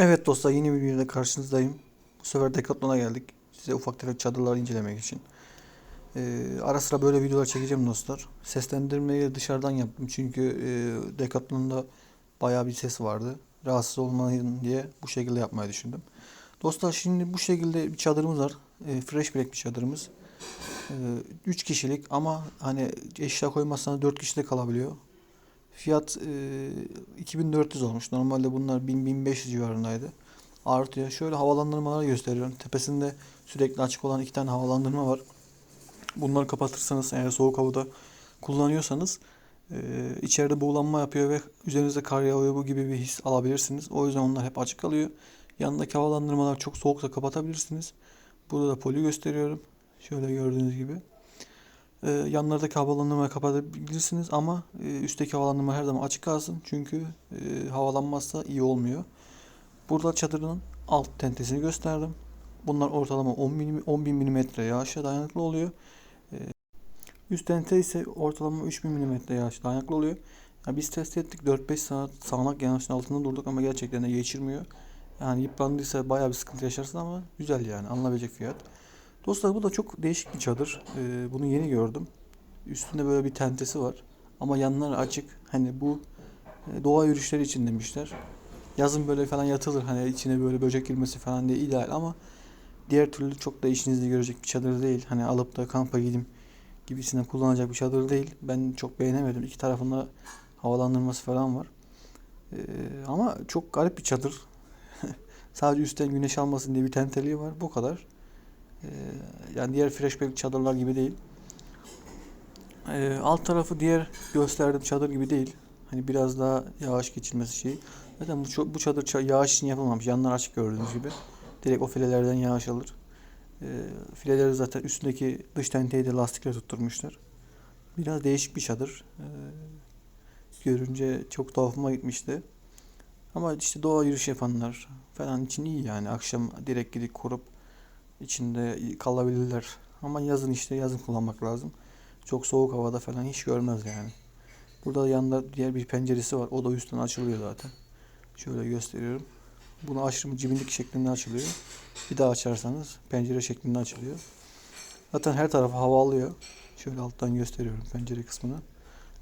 Evet dostlar yeni bir videoda karşınızdayım. Bu sefer Decathlon'a geldik. Size ufak tefek çadırları incelemek için. Ee, ara sıra böyle videolar çekeceğim dostlar. Seslendirmeyi dışarıdan yaptım çünkü e, Decathlon'da bayağı bir ses vardı. Rahatsız olmayın diye bu şekilde yapmayı düşündüm. Dostlar şimdi bu şekilde bir çadırımız var. E, fresh break bir çadırımız. 3 kişilik ama hani eşya koymazsanız 4 kişi de kalabiliyor. Fiyat e, 2400 olmuş. Normalde bunlar 1000-1500 civarındaydı. Artıyor. Şöyle havalandırmaları gösteriyorum. Tepesinde sürekli açık olan iki tane havalandırma var. Bunları kapatırsanız eğer soğuk havada kullanıyorsanız e, içeride buğulanma yapıyor ve üzerinize kar yağıyor bu gibi bir his alabilirsiniz. O yüzden onlar hep açık kalıyor. Yanındaki havalandırmalar çok soğuksa kapatabilirsiniz. Burada da poli gösteriyorum. Şöyle gördüğünüz gibi. Ee, yanlardaki havalandırmayı kapatabilirsiniz ama e, üstteki havalandırma her zaman açık kalsın. Çünkü e, havalanmazsa iyi olmuyor. Burada çadırın alt tentesini gösterdim. Bunlar ortalama 10 milim, 10 bin milimetre yağışa dayanıklı oluyor. Ee, üst tente ise ortalama 3000 milimetre yağış dayanıklı oluyor. Yani biz test ettik 4-5 saat sağanak yağışın altında durduk ama gerçekten de geçirmiyor. Yani yıprandıysa bayağı bir sıkıntı yaşarsın ama güzel yani alınabilecek fiyat. Dostlar bu da çok değişik bir çadır. Ee, bunu yeni gördüm. Üstünde böyle bir tentesi var. Ama yanları açık. Hani bu e, doğa yürüyüşleri için demişler. Yazın böyle falan yatılır. Hani içine böyle böcek girmesi falan diye ideal ama diğer türlü çok da işinizi görecek bir çadır değil. Hani alıp da kampa gideyim gibisinden kullanacak bir çadır değil. Ben çok beğenemedim. İki tarafında havalandırması falan var. Ee, ama çok garip bir çadır. Sadece üstten güneş almasın diye bir tenteliği var. Bu kadar. Ee, yani diğer freshback çadırlar gibi değil. Ee, alt tarafı diğer gösterdiğim çadır gibi değil. Hani biraz daha yağış geçirmesi şey. Zaten bu, bu çadır ça- yağış için yapılmamış. Yanlar açık gördüğünüz gibi. Direkt o filelerden yağış alır. Ee, fileleri zaten üstündeki dış tenteyi de lastikle tutturmuşlar. Biraz değişik bir çadır. Ee, görünce çok tuhafıma gitmişti. Ama işte doğa yürüyüş yapanlar falan için iyi yani. Akşam direkt gidip kurup içinde kalabilirler. Ama yazın işte yazın kullanmak lazım. Çok soğuk havada falan hiç görmez yani. Burada yanında diğer bir penceresi var. O da üstten açılıyor zaten. Şöyle gösteriyorum. Bunu açtığımı cibinlik şeklinde açılıyor. Bir daha açarsanız pencere şeklinde açılıyor. Zaten her tarafı hava alıyor. Şöyle alttan gösteriyorum pencere kısmını.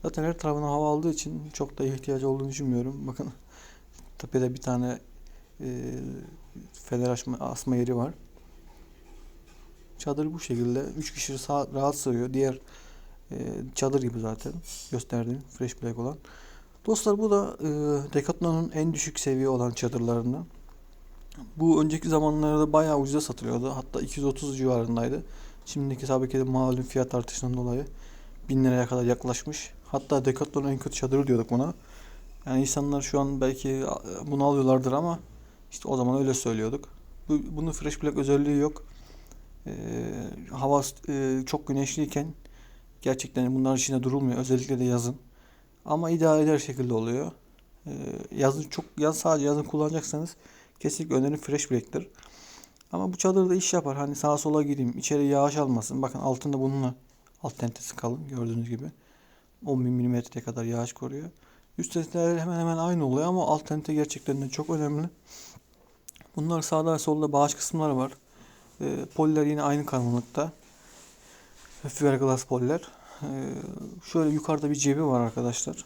Zaten her tarafına hava aldığı için çok da ihtiyacı olduğunu düşünmüyorum. Bakın tepede bir tane e, fener açma, asma yeri var. Çadır bu şekilde. 3 kişi sağ, rahat sığıyor. Diğer e, çadır gibi zaten gösterdiğim Fresh Black olan. Dostlar bu da e, Decathlon'un en düşük seviye olan çadırlarından. Bu önceki zamanlarda bayağı ucuza satılıyordu. Hatta 230 civarındaydı. Şimdiki tabii ki de malum fiyat artışından dolayı 1000 liraya kadar yaklaşmış. Hatta Decathlon'un en kötü çadırı diyorduk buna. Yani insanlar şu an belki bunu alıyorlardır ama işte o zaman öyle söylüyorduk. Bu, bunun Fresh Black özelliği yok. Ee, hava e, çok güneşliyken gerçekten bunların içinde durulmuyor. Özellikle de yazın. Ama idare eder şekilde oluyor. Ee, yazın çok yaz sadece yazın kullanacaksanız kesinlikle önerim fresh break'tir. Ama bu çadırda iş yapar. Hani sağa sola gireyim, içeri yağış almasın. Bakın altında bununla alt tentesi kalın gördüğünüz gibi. 10 milimetreye kadar yağış koruyor. Üst tenteler hemen hemen aynı oluyor ama alt tente gerçekten de çok önemli. Bunlar sağda solda bağış kısımları var. E, poliler yine aynı kalınlıkta. Fiberglass poliler. E, şöyle yukarıda bir cebi var arkadaşlar.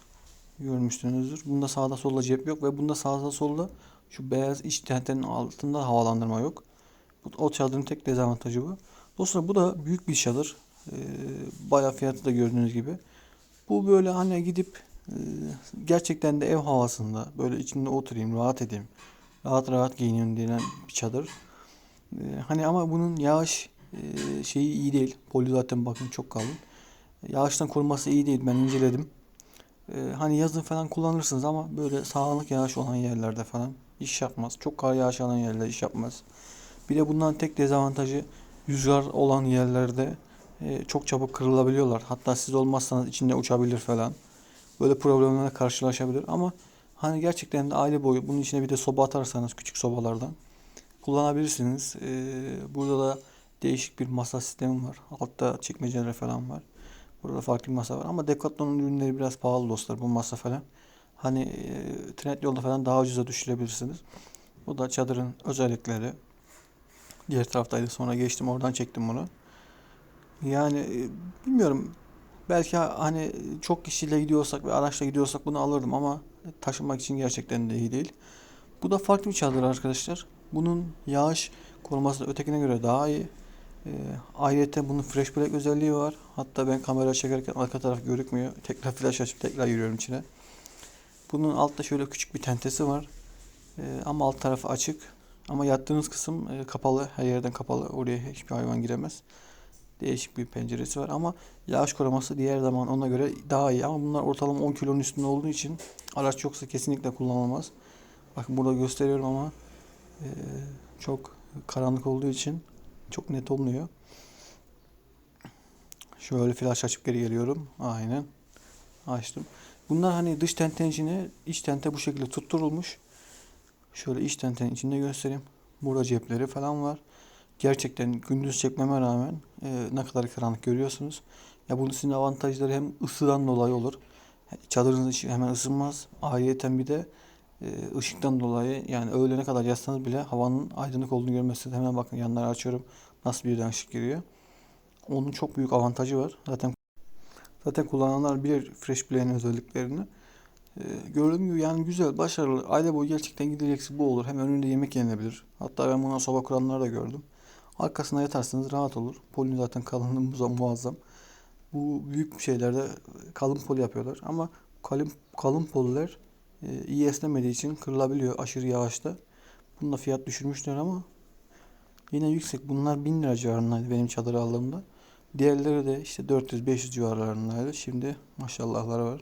Görmüşsünüzdür. Bunda sağda solda cep yok ve bunda sağda solda şu beyaz iç tentenin altında havalandırma yok. Bu, o çadırın tek dezavantajı bu. Dostlar bu da büyük bir çadır. E, bayağı fiyatı da gördüğünüz gibi. Bu böyle hani gidip e, gerçekten de ev havasında böyle içinde oturayım, rahat edeyim. Rahat rahat giyineyim denen bir çadır. Ee, hani ama bunun yağış e, şeyi iyi değil. Poli zaten bakın çok kalın. Yağıştan koruması iyi değil. Ben inceledim. Ee, hani yazın falan kullanırsınız ama böyle sağanak yağış olan yerlerde falan iş yapmaz. Çok kar yağış alan yerlerde iş yapmaz. Bir de bundan tek dezavantajı rüzgar olan yerlerde e, çok çabuk kırılabiliyorlar. Hatta siz olmazsanız içinde uçabilir falan. Böyle problemlerle karşılaşabilir ama hani gerçekten de aile boyu bunun içine bir de soba atarsanız küçük sobalardan kullanabilirsiniz. Ee, burada da değişik bir masa sistemi var. Altta çekmeceler falan var. Burada farklı bir masa var ama Decathlon'un ürünleri biraz pahalı dostlar bu masa falan. Hani e, Trendyol'da falan daha ucuza düşürebilirsiniz. Bu da çadırın özellikleri. Diğer taraftaydı sonra geçtim oradan çektim bunu. Yani e, bilmiyorum belki ha- hani çok kişiyle gidiyorsak ve araçla gidiyorsak bunu alırdım ama taşınmak için gerçekten de iyi değil. Bu da farklı bir çadır arkadaşlar. Bunun yağış koruması da ötekine göre daha iyi. E, ayrıca bunun flash black özelliği var. Hatta ben kamera çekerken arka taraf görükmüyor. Tekrar flash açıp tekrar giriyorum içine. Bunun altta şöyle küçük bir tentesi var. E, ama alt tarafı açık. Ama yattığınız kısım e, kapalı. Her yerden kapalı. Oraya hiçbir hayvan giremez. Değişik bir penceresi var ama yağış koruması diğer zaman ona göre daha iyi. Ama bunlar ortalama 10 kilonun üstünde olduğu için araç yoksa kesinlikle kullanılmaz. Bakın burada gösteriyorum ama çok karanlık olduğu için çok net olmuyor. Şöyle flash açıp geri geliyorum. Aynen. Açtım. Bunlar hani dış tentenin içine iç tente bu şekilde tutturulmuş. Şöyle iç tentenin içinde göstereyim. Burada cepleri falan var. Gerçekten gündüz çekmeme rağmen e, ne kadar karanlık görüyorsunuz. Ya bunun sizin avantajları hem ısıdan dolayı olur. Çadırınız hemen ısınmaz. Ayrıyeten bir de ışıktan dolayı yani öğlene kadar yatsanız bile havanın aydınlık olduğunu görmezsiniz. Hemen bakın yanları açıyorum. Nasıl birden ışık giriyor. Onun çok büyük avantajı var. Zaten zaten kullananlar bilir Fresh Play'in özelliklerini. Ee, gördüğüm gibi yani güzel, başarılı. Aile boyu gerçekten gidecekse bu olur. Hem önünde yemek yenilebilir. Hatta ben buna soba kuranları da gördüm. Arkasına yatarsınız rahat olur. Poli zaten kalınlığı muazzam. Bu büyük şeylerde kalın poli yapıyorlar. Ama kalın, kalın poliler iyi esnemediği için kırılabiliyor aşırı yağışta. Bununla fiyat düşürmüşler ama yine yüksek. Bunlar 1000 lira civarındaydı benim çadır aldığımda. Diğerleri de işte 400-500 civarlarındaydı. Şimdi maşallahları var.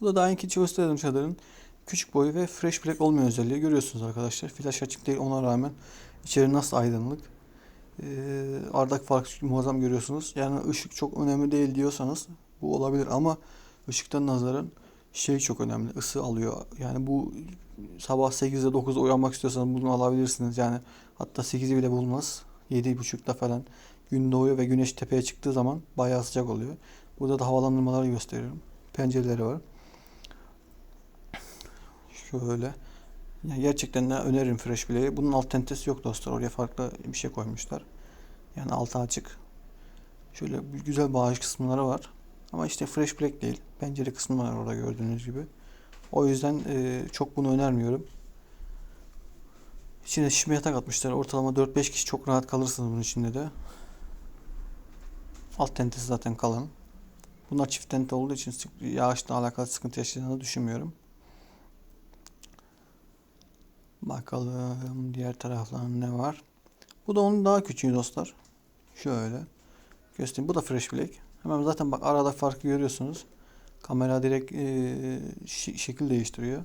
Bu da daha önce gösterdim çadırın. Küçük boyu ve fresh black olmayan özelliği görüyorsunuz arkadaşlar. Flash açık değil ona rağmen içeri nasıl aydınlık. Ee, aradaki farkı muazzam görüyorsunuz. Yani ışık çok önemli değil diyorsanız bu olabilir ama ışıktan nazaran şey çok önemli. ısı alıyor. Yani bu sabah 8'de 9'da uyanmak istiyorsanız bunu alabilirsiniz. Yani hatta 8'i bile bulmaz. 7.30'da falan gün doğuyor ve güneş tepeye çıktığı zaman bayağı sıcak oluyor. Burada da havalandırmaları gösteriyorum. Pencereleri var. Şöyle. Ya gerçekten de öneririm Fresh Play'i. Bunun alt tentesi yok dostlar. Oraya farklı bir şey koymuşlar. Yani altı açık. Şöyle güzel bağış kısımları var. Ama işte Fresh Black değil. Pencere kısmı var orada gördüğünüz gibi. O yüzden e, çok bunu önermiyorum. İçine şişme yatak atmışlar. Ortalama 4-5 kişi çok rahat kalırsınız bunun içinde de. Alt tentesi zaten kalın. Bunlar çift tente olduğu için yağışla alakalı sıkıntı yaşayacağını düşünmüyorum. Bakalım diğer taraflarında ne var. Bu da onun daha küçüğü dostlar. Şöyle göstereyim. Bu da Fresh Black. Hemen zaten bak arada farkı görüyorsunuz. Kamera direkt e, şekil değiştiriyor.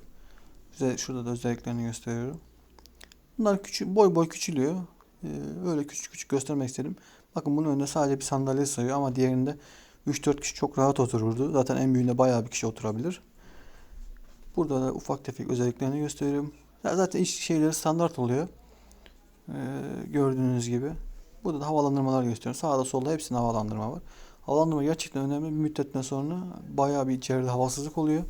Size şurada da özelliklerini gösteriyorum. Bunlar küçük, boy boy küçülüyor. E, öyle küçük küçük göstermek istedim. Bakın bunun önünde sadece bir sandalye sığıyor ama diğerinde 3-4 kişi çok rahat otururdu. Zaten en büyüğünde bayağı bir kişi oturabilir. Burada da ufak tefek özelliklerini gösteriyorum. Zaten iç şeyleri standart oluyor. Ee, gördüğünüz gibi. Burada da havalandırmalar gösteriyorum. Sağda solda hepsinde havalandırma var. Havalandırma gerçekten önemli. Bir müddetten sonra bayağı bir içeride havasızlık oluyor.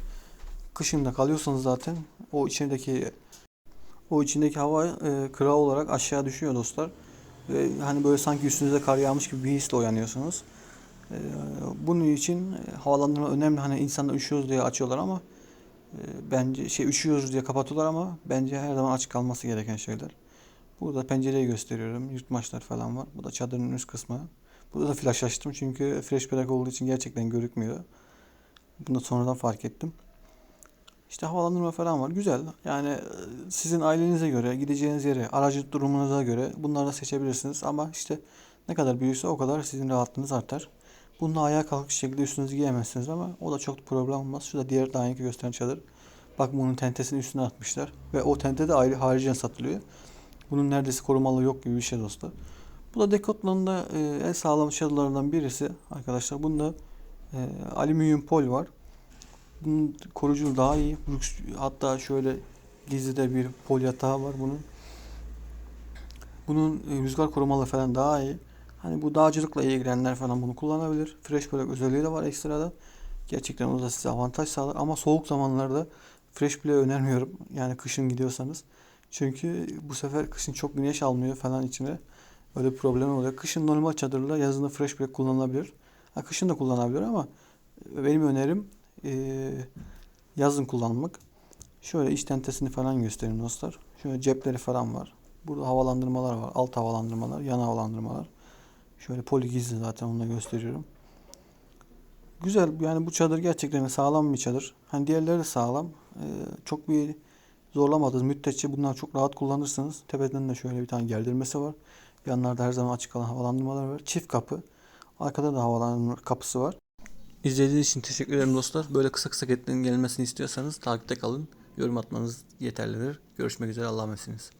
Kışında kalıyorsanız zaten o içindeki o içindeki hava e, kıra olarak aşağı düşüyor dostlar. Ve hani böyle sanki üstünüze kar yağmış gibi bir hisle uyanıyorsunuz. Ee, bunun için e, havalandırma önemli. Hani insanlar üşüyoruz diye açıyorlar ama e, bence şey üşüyoruz diye kapatıyorlar ama bence her zaman açık kalması gereken şeyler. Burada pencereyi gösteriyorum. Yurtmaçlar falan var. Bu da çadırın üst kısmı. Burada da flash açtım çünkü fresh black olduğu için gerçekten görükmüyor. Bunu da sonradan fark ettim. İşte havalandırma falan var. Güzel. Yani e, sizin ailenize göre, gideceğiniz yere, aracı durumunuza göre bunları da seçebilirsiniz. Ama işte ne kadar büyükse o kadar sizin rahatlığınız artar. Bununla ayağa kalkış şekilde üstünüzü giyemezsiniz ama o da çok problem olmaz. Şurada diğer daha önce gösteren çadır. Bak bunun tentesini üstüne atmışlar. Ve o tente de ayrı haricen satılıyor. Bunun neredeyse korumalı yok gibi bir şey dostlar. Bu da Decathlon'un da e, en sağlam çadırlarından birisi arkadaşlar. Bunda e, alüminyum pol var. Bunun koruyuculuğu daha iyi. Hatta şöyle gizli de bir pol yatağı var bunun. Bunun e, rüzgar korumalı falan daha iyi. Hani bu dağcılıkla ilgilenenler falan bunu kullanabilir. Fresh Black özelliği de var ekstradan. Gerçekten o da size avantaj sağlar. Ama soğuk zamanlarda Fresh Black önermiyorum. Yani kışın gidiyorsanız. Çünkü bu sefer kışın çok güneş almıyor falan içine. Öyle bir problem oluyor. Kışın normal çadırla yazın da fresh bag kullanılabilir. Ha, kışın da kullanılabilir ama benim önerim eee, yazın kullanmak. Şöyle iç tentesini falan göstereyim dostlar. Şöyle cepleri falan var. Burada havalandırmalar var. Alt havalandırmalar, yan havalandırmalar. Şöyle poli gizli zaten onu da gösteriyorum. Güzel yani bu çadır gerçekten sağlam bir çadır. Hani diğerleri de sağlam. Ee, çok bir zorlamadığınız müddetçe bunlar çok rahat kullanırsınız. Tepeden de şöyle bir tane gerdirmesi var. Yanlarda her zaman açık olan havalandırmalar var. Çift kapı. Arkada da havalandırma kapısı var. İzlediğiniz için teşekkür ederim dostlar. Böyle kısa kısa gelmesini istiyorsanız takipte kalın. Yorum atmanız yeterlidir. Görüşmek üzere. Allah'a emanetsiniz.